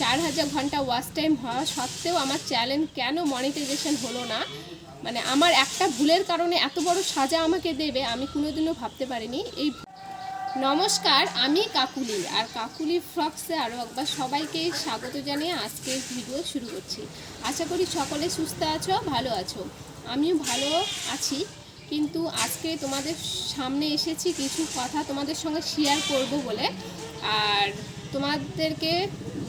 চার হাজার ঘণ্টা ওয়াচ টাইম হওয়া সত্ত্বেও আমার চ্যানেল কেন মনিটাইজেশন হলো না? মানে আমার একটা ভুলের কারণে এত বড় সাজা আমাকে দেবে, আমি কোনোদিনও ভাবতে পারিনি। এই নমস্কার, আমি কাকুলি আর কাকুলি ফ্রক্সে আরও একবার সবাইকে স্বাগত জানিয়ে আজকে ভিডিও শুরু করছি। আশা করি সকলে সুস্থ আছো, ভালো আছো। আমিও ভালো আছি, কিন্তু আজকে তোমাদের সামনে এসেছি কিছু কথা তোমাদের সঙ্গে শেয়ার করব বলে। আর তোমাদেরকে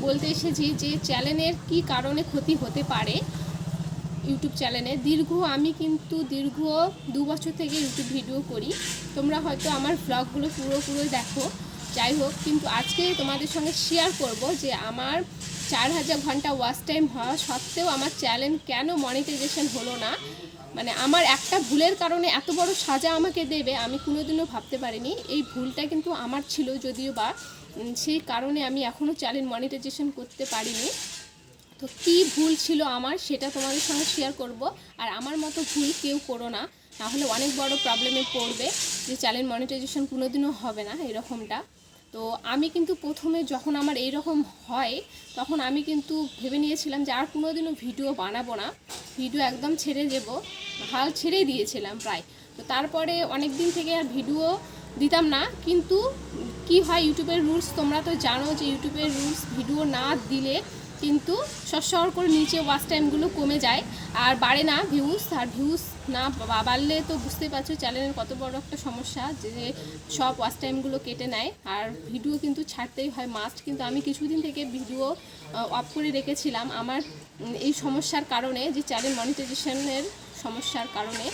বলতে এসেছি যে চ্যানেলের কি কারণে ক্ষতি হতে পারে ইউটিউব চ্যানেলে। দীর্ঘ, আমি কিন্তু দীর্ঘ দু বছর থেকে ইউটিউব ভিডিও করি। তোমরা হয়তো আমার ব্লগগুলো পুরো পুরো দেখো। যাই হোক, কিন্তু আজকে তোমাদের সঙ্গে শেয়ার করব যে আমার চার হাজার ঘণ্টা ওয়াচ টাইম হওয়া সত্ত্বেও আমার চ্যানেল কেন মনিটাইজেশন হলো না? মানে আমার একটা ভুলের কারণে এত বড় সাজা আমাকে দেবে, আমি কোনোদিনও ভাবতে পারিনি। এই ভুলটা কিন্তু আমার ছিল যদিও বা সেই কারণে আমি এখনও চ্যানেল মনিটাইজেশন করতে পারিনি। তো কী ভুল ছিল আমার সেটা তোমাদের সঙ্গে শেয়ার করব। আর আমার মতো ভুল কেউ করো না। তাহলে অনেক বড় প্রবলেমে পড়বে যে চ্যানেল মনিটাইজেশন কোনোদিনও হবে না এরকমটা। তো আমি কিন্তু প্রথমে যখন আমার এইরকম হয়, তখন আমি কিন্তু ভেবে নিয়েছিলাম যে আর কোনোদিনও ভিডিও বানাবো না। ভিডিও একদম ছেড়ে দেবো। হাল ছেড়েই দিয়েছিলাম প্রায়। তো তারপরে অনেক দিন থেকে আর ভিডিও দিতাম না। কিন্তু কি হয় ইউটিউবের রুলস তোমরা তো জানো যে ইউটিউবের রুলস ভিডিও না দিলে কিন্তু সর করে নিচে ওয়াচ টাইমগুলো কমে যায়। আর বাড়ে না ভিউজ আর ভিউজ না বাড়লে তো বুঝতেই পারছ চ্যানেলের কত বড় একটা সমস্যা যে সব ওয়াচ টাইমগুলো কেটে নেয়। আর ভিডিও কিন্তু ছাড়তেই হয় মাস্ট কিন্তু আমি কিছুদিন থেকে ভিডিও অফ করে রেখেছিলাম। আমার এই সমস্যার কারণে যে চ্যানেল মনিটাইজেশনের সমস্যার কারণে।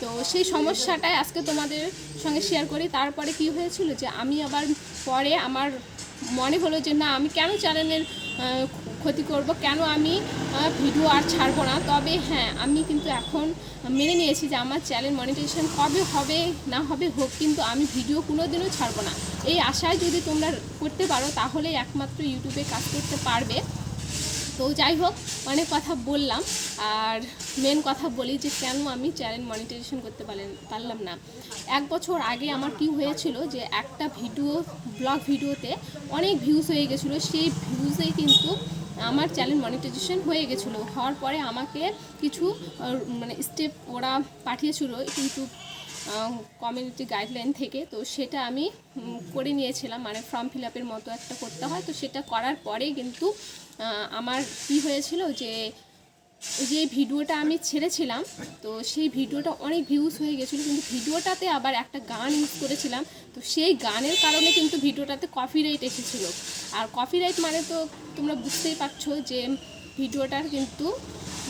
তো সেই সমস্যাটাই আজকে তোমাদের সঙ্গে শেয়ার করি। তারপরে কি হয়েছিল যে আমি আবার পরে আমার মনে হলো যে না, আমি কেন চ্যানেলের ক্ষতি করব, কেন আমি ভিডিও আর ছাড়বো না? তবে হ্যাঁ আমি কিন্তু এখন মেনে নিয়েছি যে আমার চ্যানেল মনিটাইজেশন কবে হবে, না হবে হোক, কিন্তু আমি ভিডিও কোনো দিনও ছাড়বো না। এই আশায় যদি তোমরা করতে পারো তাহলে একমাত্র ইউটিউবে কাজ করতে পারবে। তো যাই হোক, অনেক কথা বললাম। আর মেন কথা বলি যে, কেন আমি চ্যানেল মনিটাইজেশন করতে পারলাম না? এক বছর আগে আমার কি হয়েছিল যে, একটা ভিডিও ব্লগ ভিডিওতে অনেক ভিউজ হয়ে গেছিল। সেই ভিউজে কিন্তু আমার চ্যানেল মনিটাইজেশন হয়ে গেছিল। হওয়ার পরে আমাকে কিছু মানে স্টেপ ওরা পাঠিয়েছিল ইউটিউব কমিউনিটি গাইডলাইন থেকে, তো সেটা আমি করে নিয়েছিলাম। মানে ফর্ম ফিল আপের মতো একটা করতে হয়, তো সেটা করার পরে কিন্তু আমার কি হয়েছিল যে যে ভিডিওটা আমি ছেড়েছিলাম, তো সেই ভিডিওটা অনেক ভিউজ হয়ে গেছিল, কিন্তু ভিডিওটাতে আবার একটা গান ইউজ করেছিলাম, তো সেই গানের কারণে কিন্তু ভিডিওটাতে কপিরাইট এসেছিল। আর কপিরাইট মানে তো তোমরা বুঝতেই পারছ যে, ভিডিওটার কিন্তু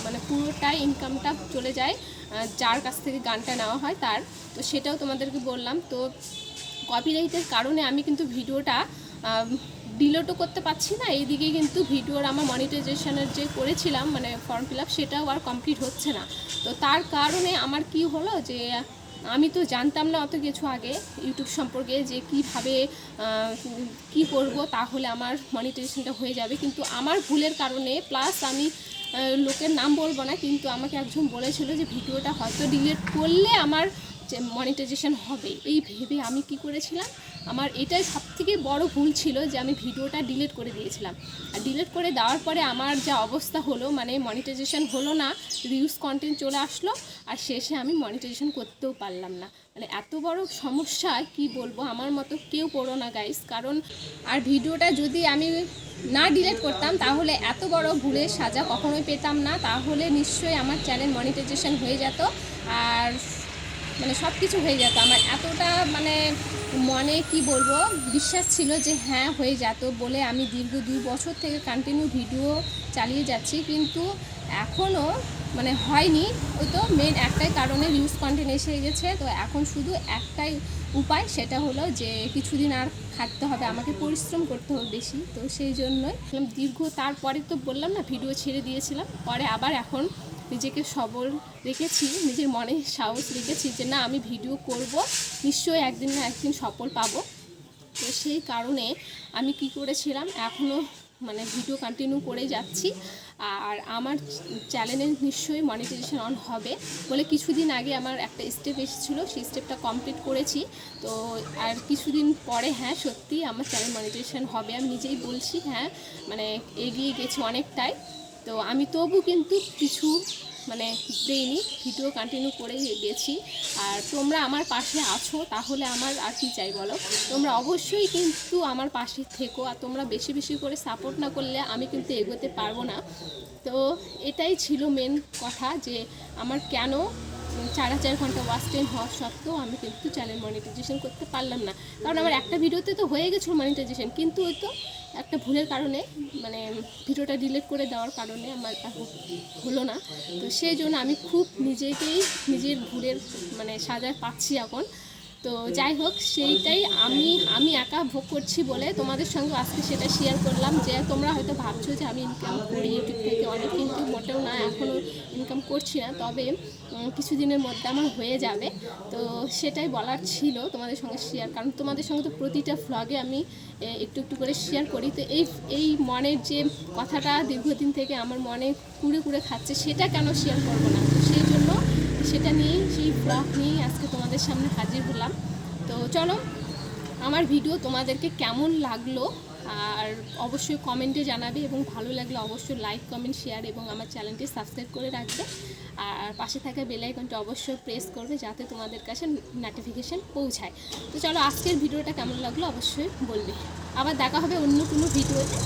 মানে পুরোটাই ইনকামটা চলে যায় যার কাছ থেকে গানটা নেওয়া হয় তার। তো সেটাও তোমাদেরকে বললাম। তো কপিরাইটের কারণে আমি কিন্তু ভিডিওটা ডিলোটও করতে পারছি না। এইদিকে কিন্তু ভিডিওর আমার মনিটাইজেশনের যে করেছিলাম মানে ফর্ম ফিল সেটাও আর কমপ্লিট হচ্ছে না। তো তার কারণে আমার কি হলো যে, আমি তো জানতাম না অত কিছু আগে ইউটিউব সম্পর্কে যে কীভাবে কি করব, তাহলে আমার মনিটাইজেশনটা হয়ে যাবে। কিন্তু আমার ভুলের কারণে প্লাস আমি লোকের নাম বলব না, কিন্তু আমাকে একজন বলেছিল যে ভিডিওটা হয়তো ডিলিট করলে আমার মনিটাইজেশন হবে। এই ভেবে আমি কি করেছিলাম? আমার এটাই সব থেকে বড় ভুল ছিল যে আমি ভিডিওটা ডিলিট করে দিয়েছিলাম। আর ডিলিট করে দেওয়ার পরে আমার যা অবস্থা হলো মানে মনিটাইজেশন হলো না রিউজ কন্টেন্ট চলে আসলো, আর শেষে আমি মনিটাইজেশন করতেও পারলাম না। মানে এত বড় সমস্যা, কি বলব, আমার মতো কেউ পড়ো না গাইস কারণ আর ভিডিওটা যদি আমি না ডিলিট করতাম, তাহলে এত বড় ভুলের সাজা কখনোই পেতাম না। তাহলে নিশ্চয়ই আমার চ্যানেল মনিটাইজেশন হয়ে যেত। আর মানে সব কিছু হয়ে যেত। আমার এতটা মানে মনে কি বলব, বিশ্বাস ছিল যে হ্যাঁ হয়ে যেত বলে আমি দীর্ঘ দুই বছর থেকে কন্টিনিউ ভিডিও চালিয়ে যাচ্ছি। কিন্তু এখনও মানে হয়নি। ওই তো মেন একটাই কারণে নিউজ কন্টেন্ট এসে গেছে। তো এখন শুধু একটাই উপায়, সেটা হলো যে কিছুদিন আর খাটতে হবে, আমাকে পরিশ্রম করতে হবে বেশি। তো সেই জন্যই দীর্ঘ, তারপরে তো বললাম না ভিডিও ছেড়ে দিয়েছিলাম। পরে আবার এখন নিজেকে সবল রেখেছি, নিজের মনে সাহস রেখেছি যে না, আমি ভিডিও করব, নিশ্চয়ই একদিন না একদিন সফল পাবো। তো সেই কারণে আমি কি করেছিলাম এখনও মানে ভিডিও কন্টিনিউ করে যাচ্ছি। আর আমার চ্যানেলে নিশ্চয়ই মনিটাইজেশন অন হবে বলে কিছুদিন আগে আমার একটা স্টেপ এসেছিল, সেই স্টেপটা কমপ্লিট করেছি। তো আর কিছুদিন পরে হ্যাঁ সত্যি আমার চ্যানেল মনিটাইজেশন হবে। আমি নিজেই বলছি হ্যাঁ মানে এগিয়ে গেছি অনেকটাই। তো আমি তবু কিন্তু কিছু মানে দেইনি, ভিডিও কন্টিনিউ করে গেছি। আর তোমরা আমার পাশে আছো, তাহলে আমার আর কি চাই বলো? তোমরা অবশ্যই কিন্তু আমার পাশে থেকো, আর তোমরা বেশি বেশি করে সাপোর্ট না করলে আমি কিন্তু এগোতে পারব না। তো এটাই ছিল মেন কথা যে আমার কেন চার হাজার ঘণ্টা ওয়াচ টাইম হওয়া সত্ত্বেও আমি কিন্তু চ্যানেল মনিটাইজেশন করতে পারলাম না। কারণ আমার একটা ভিডিওতে তো হয়ে গেছিল মনিটাইজেশন কিন্তু ওই তো একটা ভুলের কারণে মানে ভিডিওটা ডিলিট করে দেওয়ার কারণে আমার হলো না। তো সেই জন্য আমি খুব নিজেকেই নিজের ভুলের মানে সাজায় পাচ্ছি এখন। তো যাই হোক, সেইটাই আমি আমি একা ভোগ করছি বলে তোমাদের সঙ্গে আজকে সেটা শেয়ার করলাম যে তোমরা হয়তো ভাবছ যে আমি ইনকাম করি ইউটিউব থেকে অনেক কিন্তু মোটেও না এখনও ইনকাম করছি না, তবে কিছুদিনের মধ্যে আমার হয়ে যাবে। তো সেটাই বলার ছিল তোমাদের সঙ্গে শেয়ার কারণ তোমাদের সঙ্গে তো প্রতিটা ভ্লগে আমি একটু একটু করে শেয়ার করি। তো এই এই মনের যে কথাটা দীর্ঘদিন থেকে আমার মনে কুড়ে কুড়ে খাচ্ছে, সেটা কেন শেয়ার করব না? সেই জন্য সেটা নিয়েই, সেই ব্লগ নিয়েই আজকে তোমাদের সামনে হাজির হলাম। তো চলো, আমার ভিডিও তোমাদেরকে কেমন লাগল আর অবশ্যই কমেন্টে জানাবে এবং ভালো লাগলে অবশ্যই লাইক কমেন্ট শেয়ার এবং আমার চ্যানেলটি সাবস্ক্রাইব করে রাখবে। আর পাশে থাকা বেল আইকনটা অবশ্যই প্রেস করবে যাতে তোমাদের কাছে নোটিফিকেশান পৌঁছায়। তো চলো, আজকের ভিডিওটা কেমন লাগল অবশ্যই বলবে। আবার দেখা হবে অন্য কোনো ভিডিওতে.